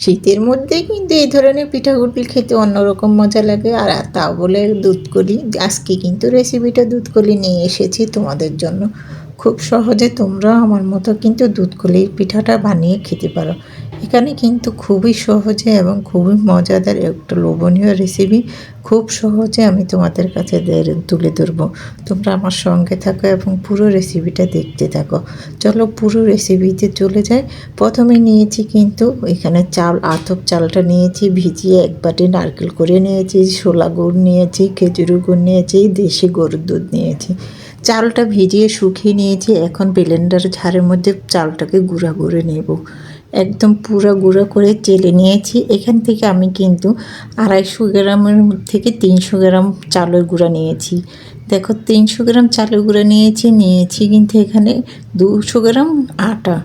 শীতের মধ্যে কিন্তু এই ধরনের পিঠাগুলি খেতে অন্যরকম মজা লাগে। আর তা বলে দুধ কলি। আজকে কিন্তু রেসিপিটা দুধ কলি নিয়ে এসেছি তোমাদের জন্য। খুব সহজে তোমরা আমার মতো কিন্তু দুধ কলির পিঠাটা বানিয়ে খেতে পারো। এখানে কিন্তু খুবই সহজে এবং খুবই মজাদার একটা লোভনীয় রেসিপি খুব সহজে আমি তোমাদের কাছে তুলে ধরবো। তোমরা আমার সঙ্গে থাকো এবং পুরো রেসিপিটা দেখতে থাকো। চলো পুরো রেসিপিতে চলে যাই। প্রথমে নিয়েছি কিন্তু এখানে চাল, আতপ চালটা নিয়েছি, ভিজিয়ে এক বাটি নারকেল করে নিয়েছি, ছোলা গুড় নিয়েছি, খেজুর গুড় নিয়েছি, দেশি গরুর দুধ নিয়েছি। চালটা ভিজিয়ে শুকিয়ে নিয়েছি, এখন ব্লেন্ডার ঝাড়ের মধ্যে চালটাকে গুঁড়া করে নেব। একদম পুরো গুঁড়ো করে চেলে নিয়েছি। এখান থেকে আমি কিন্তু আড়াইশো গ্রামের থেকে তিনশো গ্রাম চালের গুঁড়া নিয়েছি। দেখো, তিনশো গ্রাম চালের গুঁড়া নিয়েছি নিয়েছি কিন্তু এখানে দুশো গ্রাম আটা।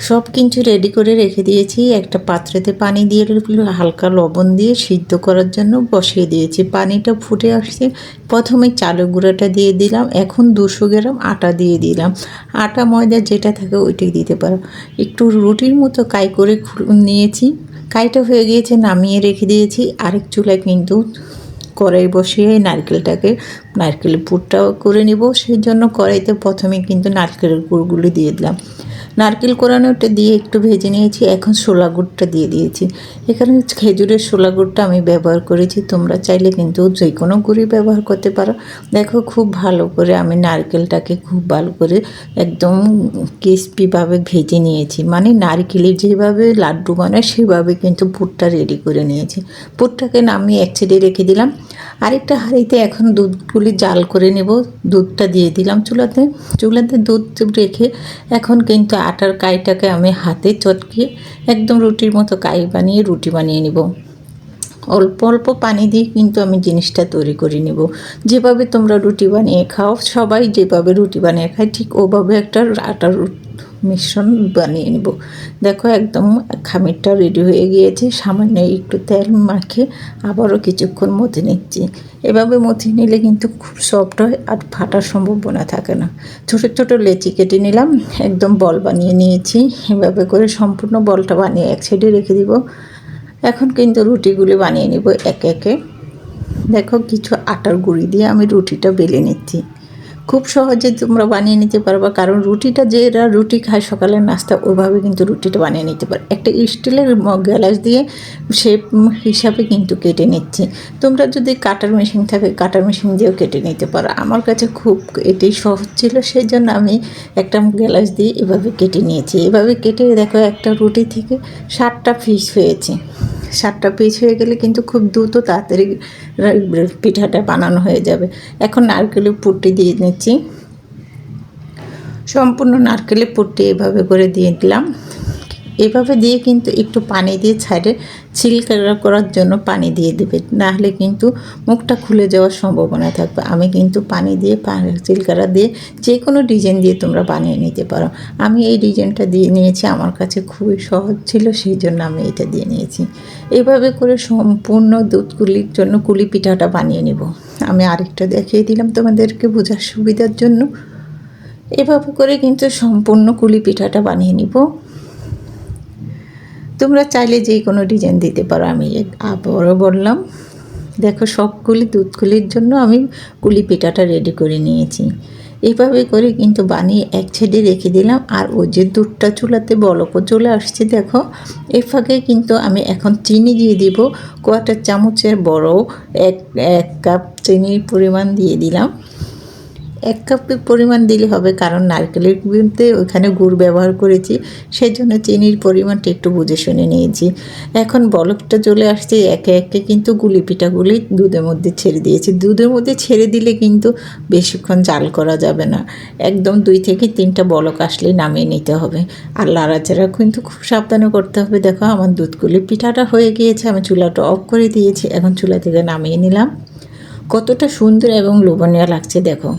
সব কিছু রেডি করে রেখে দিয়েছি। একটা পাত্রেতে পানি দিয়ে হালকা লবণ দিয়ে সিদ্ধ করার জন্য বসিয়ে দিয়েছি। পানিটা ফুটে আসছে। প্রথমে চালের গুঁড়োটা দিয়ে দিলাম। এখন দুশো গ্রাম আটা দিয়ে দিলাম। আটা, ময়দা যেটা থাকে ওইটাই দিতে পারো। একটু রুটির মতো কাই করে নিয়েছি। কাইটা হয়ে গিয়েছে, নামিয়ে রেখে দিয়েছি। আরেক চুলায় কিন্তু কড়াই বসিয়ে নারকেলটাকে নারকেলের পুরটাও করে নিব। সেই জন্য কড়াইতে প্রথমে কিন্তু নারকেলের গুড়গুলো দিয়ে দিলাম। নারকেল কোরানোটা দিয়ে একটু ভেজে নিয়েছি, এখন ছোলা গুড়টা দিয়ে দিয়েছি। এখানে খেজুরের ছোলা গুড়টা আমি ব্যবহার করেছি, তোমরা চাইলে কিন্তু যে কোনো গুড়ই ব্যবহার করতে পারো। দেখো খুব ভালো করে আমি নারকেলটাকে খুব ভালো করে একদম ক্রিস্পিভাবে ভেজে নিয়েছি। মানে নারকেলের যেভাবে লাড্ডু বানায়, সেভাবে কিন্তু পুরটা রেডি করে নিয়েছি। পুরটাকে নামিয়ে এক রেখে দিলাম। আরেকটা হাঁড়িতে এখন দুধগুলি জাল করে নেব। দুধটা দিয়ে দিলাম চুলাতে। চুলাতে দুধ রেখে এখন কিন্তু আটার কাইটাকে আমি হাতে চটকিয়ে একদম রুটির মতো কাই বানিয়ে রুটি বানিয়ে নেব। অল্প অল্প পানি দিয়ে কিন্তু আমি জিনিসটা তৈরি করে নিব। যেভাবে তোমরা রুটি বানিয়ে খাও, সবাই যেভাবে রুটি বানিয়ে খায়, ঠিক ওভাবে একটা আটার মিশ্রণ বানিয়ে নিব। দেখো একদম খামিরটা রেডি হয়ে গিয়েছে। সামান্য একটু তেল মাখে আবারও কিছুক্ষণ মথে নিচ্ছি। এভাবে মথে নিলে কিন্তু খুব সফট হয় আর ফাটার সম্ভাবনা থাকে না। ছোটো ছোটো লেচি কেটে নিলাম, একদম বল বানিয়ে নিয়েছি। এভাবে করে সম্পূর্ণ বলটা বানিয়ে এক সাইডে রেখে দিব। এখন কিন্তু রুটিগুলি বানিয়ে নিব একে একে। দেখো কিছু আটার গুঁড়ি দিয়ে আমি রুটিটা বেলে নিচ্ছি। খুব সহজে তোমরা বানিয়ে নিতে পারবে, কারণ রুটিটা যে এরা রুটি খায় সকালের নাস্তা ওইভাবে কিন্তু রুটিটা বানিয়ে নিতে পারে। একটা স্টিলের গ্যালাস দিয়ে শেপ হিসাবে কিন্তু কেটে নিচ্ছি। তোমরা যদি কাটার মেশিন থাকে, কাটার মেশিন দিয়েও কেটে নিতে পারো। আমার কাছে খুব এটাই সহজ ছিল সেই জন্য আমি একটা গ্যালাস দিয়ে এভাবে কেটে নিয়েছি। এভাবে কেটে দেখো একটা রুটি থেকে সাতটা ফিস হয়েছে। সাতটা পিচ হয়ে গেলে কিন্তু খুব দ্রুত তাড়াতাড়ি পিঠাটা বানানো হয়ে যাবে। এখন নারকেলের পুরটি দিয়ে নিচ্ছি। সম্পূর্ণ নারকেলের পুরটি এভাবে করে দিয়ে দিলাম। এভাবে দিয়ে কিন্তু একটু পানি দিয়ে ছাড়ে ছিলকা করার জন্য পানি দিয়ে দেবে। নাহলে কিন্তু মুখটা খুলে যাওয়ার সম্ভাবনা থাকবে। আমি কিন্তু পানি দিয়ে চিলকারা দিয়ে যে কোনো ডিজাইন দিয়ে তোমরা বানিয়ে নিতে পারো। আমি এই ডিজাইনটা দিয়ে নিয়েছি, আমার কাছে খুবই সহজ ছিল, সেই জন্য আমি এটা দিয়ে নিয়েছি। এভাবে করে সম্পূর্ণ দুধ কুলির জন্য কুলি পিঠাটা বানিয়ে নেব। আমি আরেকটা দেখিয়ে দিলাম তোমাদেরকে বোঝার সুবিধার জন্য। এভাবে করে কিন্তু সম্পূর্ণ কুলি পিঠাটা বানিয়ে নিব। তোমরা চাইলে যে কোনো ডিজাইন দিতে পারো। আমি আবারও বললাম, দেখো সবগুলি দুধগুলির জন্য আমি কুলি পিঠাটা রেডি করে নিয়েছি। এভাবে করে কিন্তু বানিয়ে এক সাইডে রেখে দিলাম। আর ওই যে দুধটা চুলাতে বলকও চলে আসছে, দেখো। এই ফাঁকে কিন্তু আমি এখন চিনি দিয়ে দিব। কোয়াটার চামচের বড় এক এক কাপ চিনির পরিমাণ দিয়ে দিলাম। এক কাপের পরিমাণ দিলে হবে, কারণ নারকেলের গুঁড়োতে ওইখানে গুড় ব্যবহার করেছি সেই জন্য চিনির পরিমাণটা একটু বুঝে শুনে নিয়েছি। এখন বলকটা চলে আসছে, একে একে কিন্তু গুলি পিঠাগুলি দুধের মধ্যে ছেড়ে দিয়েছি। দুধের মধ্যে ছেড়ে দিলে কিন্তু বেশিক্ষণ জাল করা যাবে না। একদম দুই থেকে তিনটা বলক আসলেই নামিয়ে নিতে হবে। আর লাড়াচাড়া কিন্তু খুব সাবধানে করতে হবে। দেখো, আমার দুধগুলি পিঠাটা হয়ে গিয়েছে, আমি চুলাটা অফ করে দিয়েছি, এখন চুলা থেকে নামিয়ে নিলাম। কতটা সুন্দর এবং লোভনীয় লাগছে, দেখো।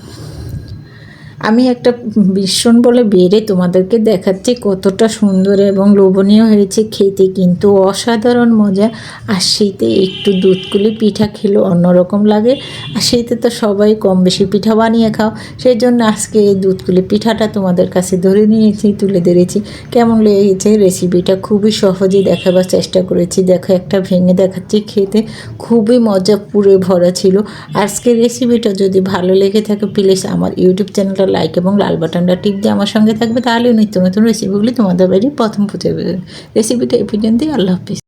আমি একটা ভীষণ বলে বেড়ে তোমাদেরকে দেখাচ্ছি কতটা সুন্দর এবং লোভনীয় হয়েছে খেতে, কিন্তু অসাধারণ মজা। আর শীতে একটু দুধকুলি পিঠা খেলে অন্যরকম লাগে। আর শীতে তো সবাই কম বেশি পিঠা বানিয়ে খাও। সেই জন্য আজকে এই দুধকুলি পিঠাটা তোমাদের কাছে ধরে নিয়েছি, তুলে ধরেছি। কেমন লেগেছে রেসিপিটা খুবই সহজে দেখাবার চেষ্টা করেছি। দেখো, একটা ভেঙে দেখাচ্ছি খেতে। খুবই মজা পুরে ভরা ছিল। আজকের রেসিপিটা যদি ভালো লেগে থাকে, প্লিজ আমার ইউটিউব চ্যানেলটা লাইক এবং লাল বাটনটা টিপ দিয়ে আমার সঙ্গে থাকবে, তাহলে নিত্য নতুন রেসিপিগুলি তোমাদের বাড়ি প্রথম রেসিপিটা এই পর্যন্তই, আল্লাহ হাফিজ।